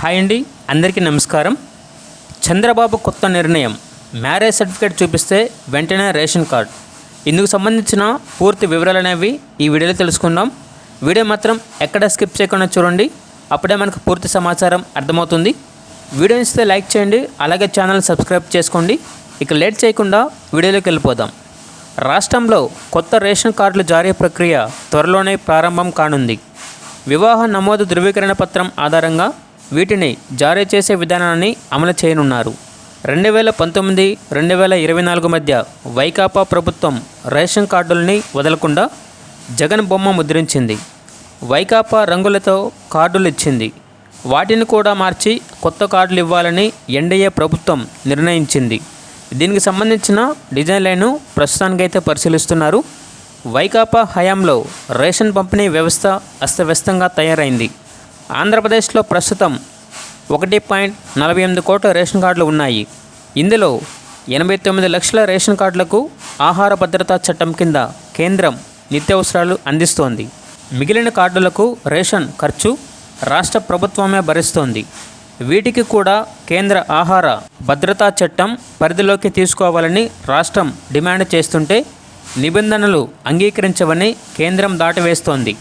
Hi అండి అందరికీ నమస్కారం. చంద్రబాబు కొత్త నిర్ణయం. మ్యారేజ్ సర్టిఫికేట్ చూపిస్తే వెంటనే రేషన్ కార్డ్. ఇందుకు సంబంధించిన పూర్తి వివరాలు అనేవి ఈ వీడియోలో తెలుసుకుందాం. వీడియో మాత్రం ఎక్కడ స్కిప్ చేయకుండా చూడండి. అప్పుడే మనకు పూర్తి సమాచారం అర్థమవుతుంది. వీడియో ఇస్తే లైక్ చేయండి అలాగే ఛానల్ సబ్స్క్రైబ్ చేసుకోండి. ఇక లేట్ చేయకుండా వీడియోలోకి వెళ్ళిపోదాం. రాష్ట్రంలో కొత్త రేషన్ కార్డుల జారీ ప్రక్రియ త్వరలోనే ప్రారంభం కానుంది. వివాహ నమోదు ధృవీకరణ పత్రం ఆధారంగా వీటిని జారీ చేసే విధానాన్ని అమలు చేయనున్నారు. రెండు వేల పంతొమ్మిది రెండు వేల ఇరవై నాలుగు మధ్య వైకాపా ప్రభుత్వం రేషన్ కార్డుల్ని వదలకుండా జగన్ బొమ్మ ముద్రించింది. వైకాపా రంగులతో కార్డులు ఇచ్చింది వాటిని కూడా మార్చి కొత్త కార్డులు ఇవ్వాలని ఎన్డీఏ ప్రభుత్వం నిర్ణయించింది. దీనికి సంబంధించిన డిజైన్లను ప్రస్తుతానికైతే పరిశీలిస్తున్నారు. వైకాపా హయాంలో రేషన్ పంపిణీ వ్యవస్థ అస్తవ్యస్తంగా తయారైంది. ఆంధ్రప్రదేశ్లో ప్రస్తుతం ఒకటి పాయింట్ నలభై ఎనిమిది కోట్ల రేషన్ కార్డులు ఉన్నాయి. ఇందులో ఎనభై తొమ్మిది లక్షల రేషన్ కార్డులకు ఆహార భద్రతా చట్టం కింద కేంద్రం నిత్యావసరాలు అందిస్తోంది. మిగిలిన కార్డులకు రేషన్ ఖర్చు రాష్ట్ర ప్రభుత్వమే భరిస్తోంది. వీటికి కూడా కేంద్ర ఆహార భద్రతా చట్టం పరిధిలోకి తీసుకోవాలని రాష్ట్రం డిమాండ్ చేస్తుంటే నిబంధనలు అంగీకరించవని కేంద్రం దాటివేస్తోంది.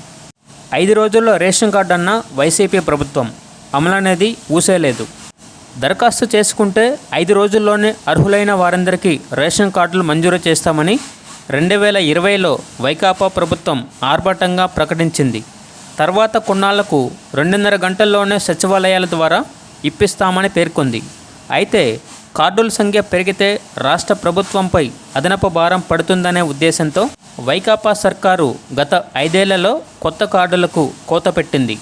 ఐదు రోజుల్లో రేషన్ కార్డు అన్న వైసీపీ ప్రభుత్వం అమలనేది ఊసేలేదు. దరఖాస్తు చేసుకుంటే ఐదు రోజుల్లోనే అర్హులైన వారందరికీ రేషన్ కార్డులు మంజూరు చేస్తామని రెండు వేల ఇరవైలో వైకాపా ప్రభుత్వం ఆర్భాటంగా ప్రకటించింది. తర్వాత కొన్నాళ్ళకు రెండున్నర గంటల్లోనే సచివాలయాల ద్వారా ఇప్పిస్తామని పేర్కొంది. అయితే కార్డుల సంఖ్య పెరిగితే రాష్ట్ర ప్రభుత్వంపై అదనపు భారం పడుతుందనే ఉద్దేశంతో వైకాపా సర్కారు గత ఐదేళ్ళలో కొత్త కార్డులకు కోత పెట్టింది.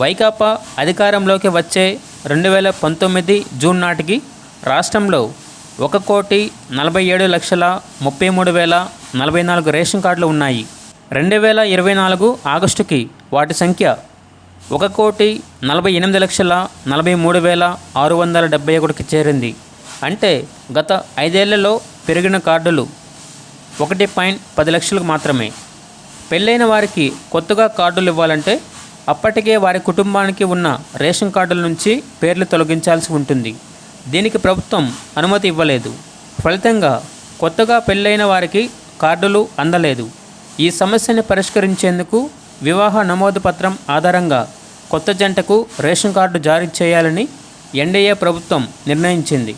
వైకాపా అధికారంలోకి వచ్చే రెండు వేల పంతొమ్మిది జూన్ నాటికి రాష్ట్రంలో ఒక కోటి నలభై ఏడు లక్షల ముప్పై మూడు వేల నలభై నాలుగు రేషన్ కార్డులు ఉన్నాయి. రెండు వేల ఇరవై నాలుగు ఆగస్టుకి వాటి సంఖ్య ఒక కోటి నలభై ఎనిమిది లక్షల నలభై మూడు వేల ఆరు వందల డెబ్బై ఒకటికి చేరింది. అంటే గత ఐదేళ్ళలో పెరిగిన కార్డులు ఒకటి పాయింట్ పది లక్షలకు మాత్రమే. పెళ్ళైన వారికి కొత్తగా కార్డులు ఇవ్వాలంటే అప్పటికే వారి కుటుంబానికి ఉన్న రేషన్ కార్డుల నుంచి పేర్లు తొలగించాల్సి ఉంటుంది. దీనికి ప్రభుత్వం అనుమతి ఇవ్వలేదు. ఫలితంగా కొత్తగా పెళ్ళైన వారికి కార్డులు అందలేదు. ఈ సమస్యని పరిష్కరించేందుకు వివాహ నమోదు పత్రం ఆధారంగా కొత్త జంటకు రేషన్ కార్డు జారీ చేయాలని ఎన్డీఏ ప్రభుత్వం నిర్ణయించింది.